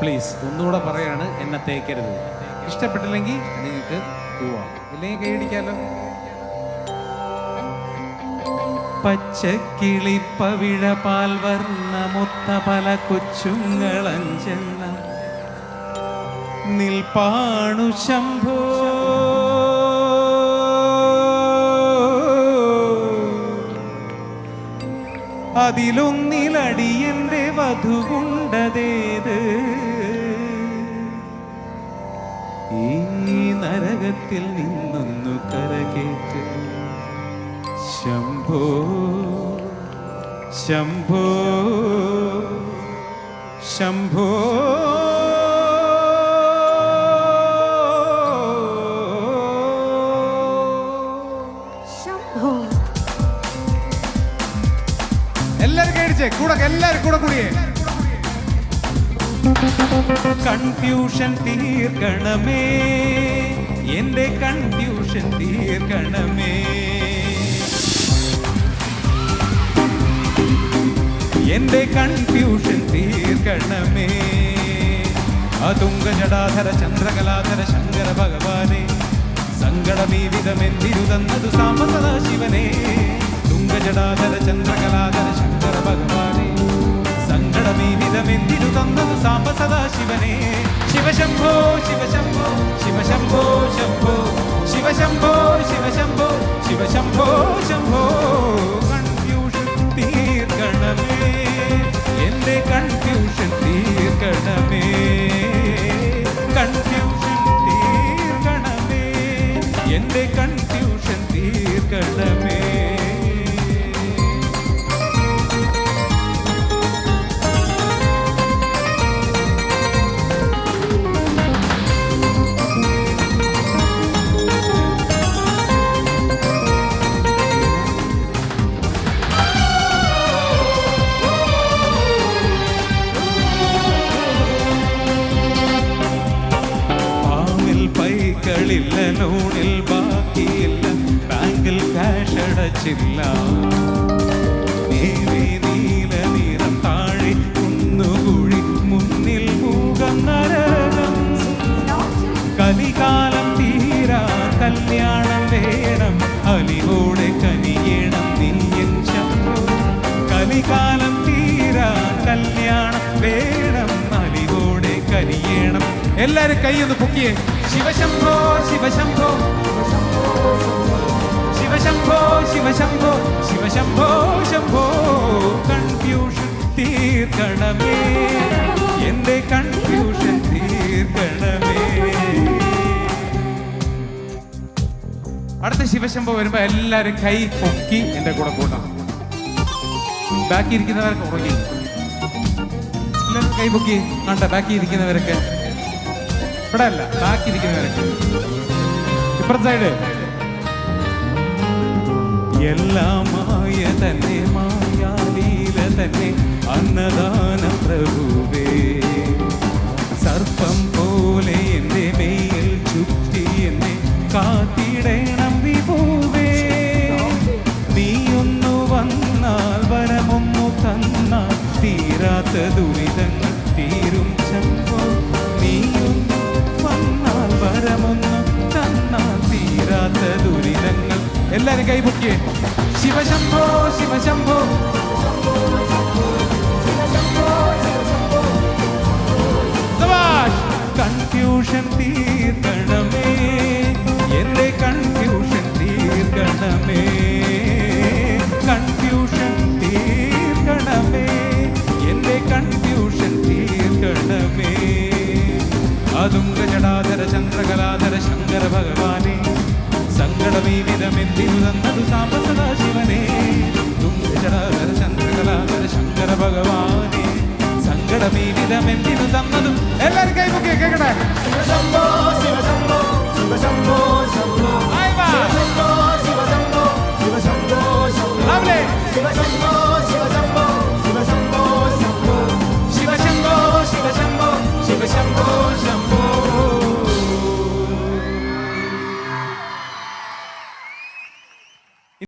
Please ഒന്നുകൂടെ പറയാണ് എന്നെ തേക്കരുത്. ഇഷ്ടപ്പെട്ടില്ലെങ്കിൽ നിങ്ങൾക്ക് പോവാം. ഇല്ലെങ്കിൽ കൈയടിക്കാലോ പച്ചക്കിളി പവിഴ പാൽ വർണ മുത്ത പല കൊച്ചുങ്ങളഞ്ചെണ്ണം നിൽപ്പാണു ശംഭോ. അതിലൊന്നിലടിയന്റെ വധുവുണ്ടതേത്? നരകത്തിൽ നിന്നൊന്നു കരകേറ്റ്. ശംഭോ ശംഭോ ശംഭോ. ശംഭോ. എല്ലാരും കഴിച്ചേ കൂടെ എല്ലാരും കൂടെ കൂടിയേ? കൺഫ്യൂഷൻ തീർക്കണമേ. എന്റെ കൺഫ്യൂഷൻ തീർക്കണമേ. എന്റെ കൺഫ്യൂഷൻ തീർക്കണമേ. അതുങ്ക ജടാധര ചന്ദ്രകലാധര ശങ്കര ഭഗവാനെ സങ്കടമീവിധമെന്തിരു വിധമെന്തിരുതന്നതു സാമസദാശിവനെ തുങ്കജടാധര ചന്ദ്രകലാധര ശങ്കര ഭഗവാനെ സങ്കടമീവിധമെന്തിരു തന്നതു സാമ്പ ശിവശംഭോ ശിവശംഭോ ശിവശംഭോ ശംഭോ. കൺഫ്യൂഷൻ തീർക്കണമേ. എന്റെ കൺഫ്യൂഷൻ തീർക്കണമേ. കൺഫ്യൂഷൻ തീർക്കണമേ. എന്റെ കൺഫ്യൂഷൻ തീർക്കണമേ. ഫാമിൽ പൈക്കളില്ല ലോണിൽ ബാക്കിയില്ല ബാങ്കിൽ ക്യാഷ് അടച്ചില്ല. കലികാലം തീരാ കല്യാണം വേണം. അലിവോടെ കനിയണം നീയൻ കലികാലം എല്ലാരും കൈയൊന്ന് പൊക്കിയേ. ശിവശംഭോ ശിവശംഭോ. ശിവശംഭോ ശിവശംഭോ ശിവശംഭോ ശംഭോ. കൺഫ്യൂഷൻ തീർക്കണമേ. എന്റെ കൺഫ്യൂഷൻ തീർക്കണമേ. അടുത്ത ശിവശംഭോ വരുമ്പോ എല്ലാരും കൈ പൊക്കി എന്റെ കൂടെ കൂട്ടണം ബാക്കി ഇരിക്കുന്നവരൊക്കെ ഉറങ്ങി. എല്ലാവരും കൈ പൊക്കി. കണ്ട ബാക്കി ഇരിക്കുന്നവരൊക്കെ ഇവിടെ അല്ല ബാക്കി ഇരിക്കുന്നവരൊക്കെ ഇപ്പുറത്തെ സൈഡ് എല്ലാമായ തന്നെ മായാലീല തന്നെ അന്നദാന പ്രഭുവേ സർപ്പം പോലെ എല്ലാരും കൈപൊക്കിയേ ശിവശംഭോ ശിവശംഭോ. കൺഫ്യൂഷൻ തീർക്കണമേ. എന്റെ കൺഫ്യൂഷൻ തീർക്കണമേ. കൺഫ്യൂഷൻ തീർക്കണമേ. എന്റെ കൺഫ്യൂഷൻ തീർക്കണമേ. അതുങ്ക ജടാധര ചന്ദ്രകലാധര ശങ്കര ഭഗവാനെ സങ്കടമീ വിധമെന്തിനു തന്നതു സാമ്പ ശിവനേ തുങ്ക ജടാധര ചന്ദ്രകലാധര ശങ്കര ഭഗവാനെ. സങ്കടമീ വിധമെന്തിനു തന്നതും എല്ലാവരും കൈമുക്കിയ കേക്കട്ടെ